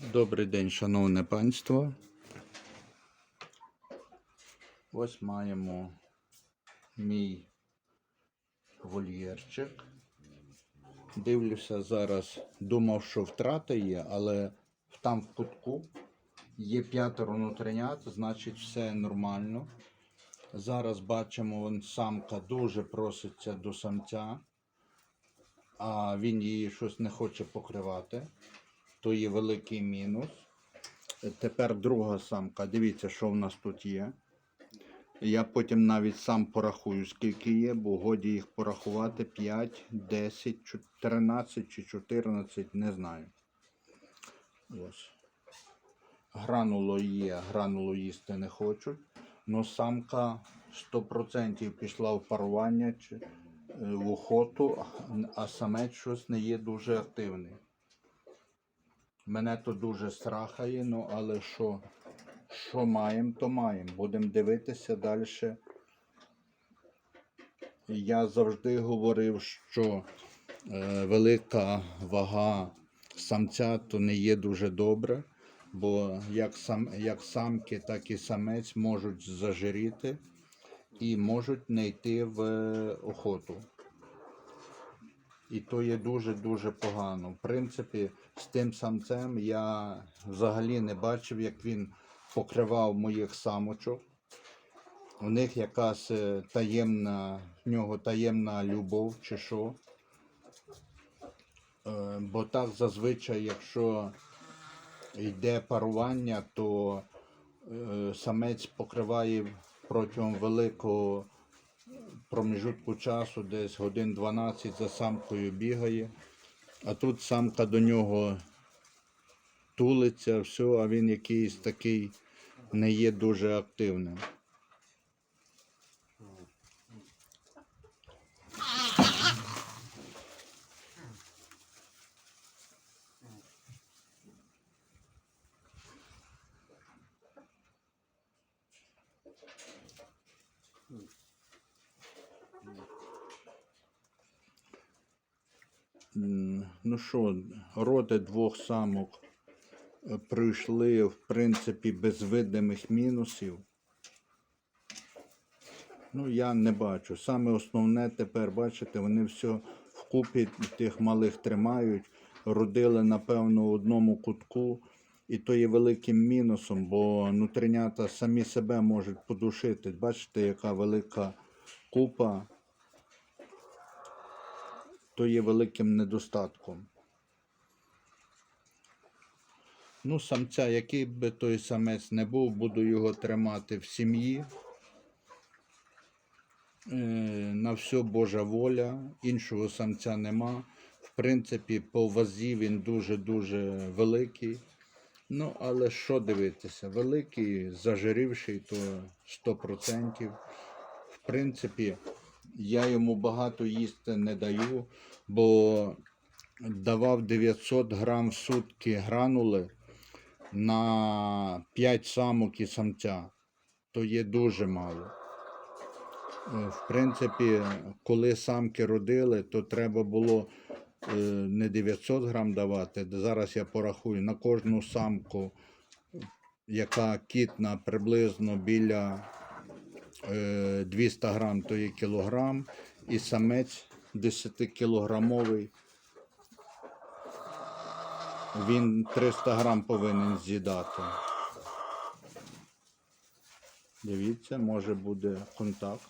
Добрий день, шановне панство. Ось маємо мій вольєрчик. Дивлюся зараз, думав, що втрата є, але там в кутку є п'ятеро внутренят, значить все нормально. Зараз бачимо, вон самка дуже проситься до самця, а він її щось не хоче покривати то є великий мінус. Тепер друга самка. Дивіться, що в нас тут є. Я потім навіть сам порахую, скільки є, бо годі їх порахувати 5, 10, 13 чи 14, не знаю. Ось. Грануло є, грануло їсти не хочуть. Но самка 100% пішла в парування чи е, в охоту, а самець щось не є дуже активний. Мене то дуже страхає, ну але що, що маємо, то маємо. Будемо дивитися далі. Я завжди говорив, що е, велика вага самця то не є дуже добре, бо як, сам, як самки, так і самець можуть зажиріти і можуть не йти в е, охоту. І то є дуже-дуже погано. В принципі, з тим самцем я взагалі не бачив, як він покривав моїх самочок. У них якась е, таємна, в нього таємна любов чи що. Е, Бо так зазвичай, якщо йде парування, то е, самець покриває протягом великого проміжутку часу, десь годин 12 за самкою бігає, а тут самка до нього тулиться, все, а він якийсь такий не є дуже активним. Ну що, роди двох самок е, пройшли, в принципі, без видимих мінусів. Ну, я не бачу. Саме основне тепер, бачите, вони все вкупі тих малих тримають, родили, напевно, в одному кутку. І то є великим мінусом, бо нутринята самі себе можуть подушити. Бачите, яка велика купа то є великим недостатком. Ну, самця, який би той самець не був, буду його тримати в сім'ї. Е, На все Божа воля, іншого самця нема. В принципі, по вазі він дуже-дуже великий. Ну, але що дивитися? Великий, зажирівший, то 100%. В принципі, я йому багато їсти не даю, бо давав 900 грам в сутки гранули на 5 самок і самця. То є дуже мало. Е, В принципі, коли самки родили, то треба було е, не 900 грам давати. Зараз я порахую на кожну самку, яка кітна приблизно біля 200 грам, то є кілограм, і самець 10-кілограмовий. Він 300 грам повинен з'їдати. Дивіться, може буде контакт.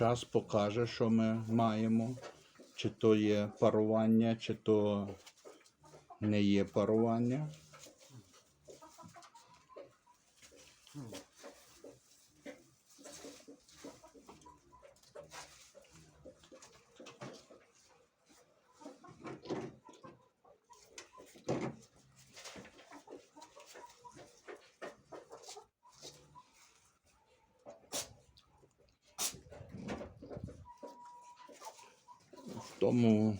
Час покаже, що ми маємо. Чи то є парування, чи то не є парування. Тому,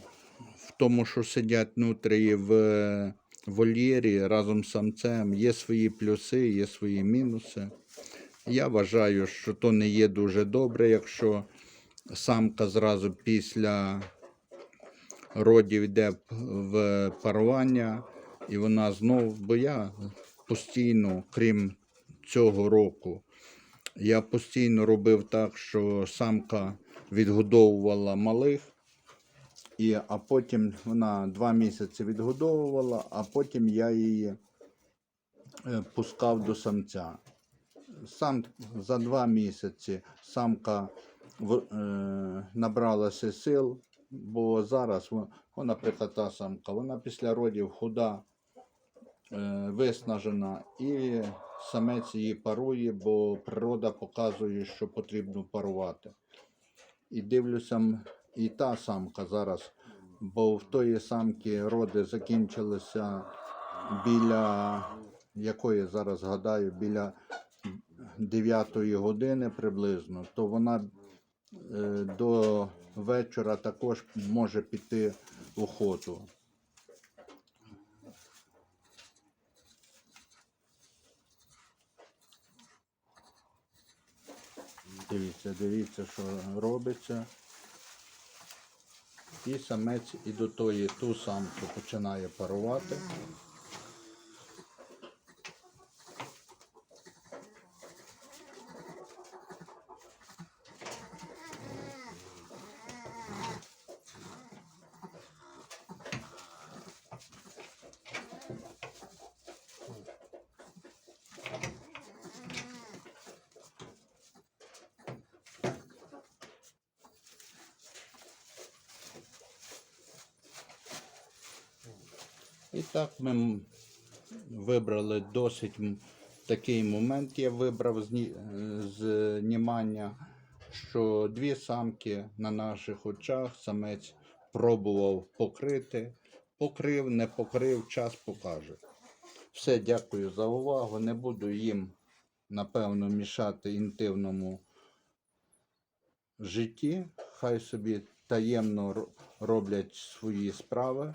в тому, що сидять внутрі в вольєрі разом з самцем, є свої плюси, є свої мінуси. Я вважаю, що то не є дуже добре, якщо самка зразу після родів йде в парування, і вона знов, бо я постійно, крім цього року, я постійно робив так, що самка відгодовувала малих, і, а потім вона два місяці відгодовувала, а потім я її е, пускав до самця. Сам за два місяці самка е, набралася сил, бо зараз во- вона приката самка, вона після родів худа, е, виснажена, і самець її парує, бо природа показує, що потрібно парувати. І дивлюся, і та самка зараз, бо в тої самки роди закінчилися біля якої зараз гадаю, біля 9 години приблизно, то вона е, до вечора також може піти в охоту. Дивіться, дивіться, що робиться. І самець і до тої ту самку починає парувати. І так ми вибрали досить такий момент. Я вибрав е, знімання, що дві самки на наших очах самець пробував покрити. Покрив, не покрив, час покаже. Все, дякую за увагу. Не буду їм, напевно, мішати інтимному житті. Хай собі таємно роблять свої справи.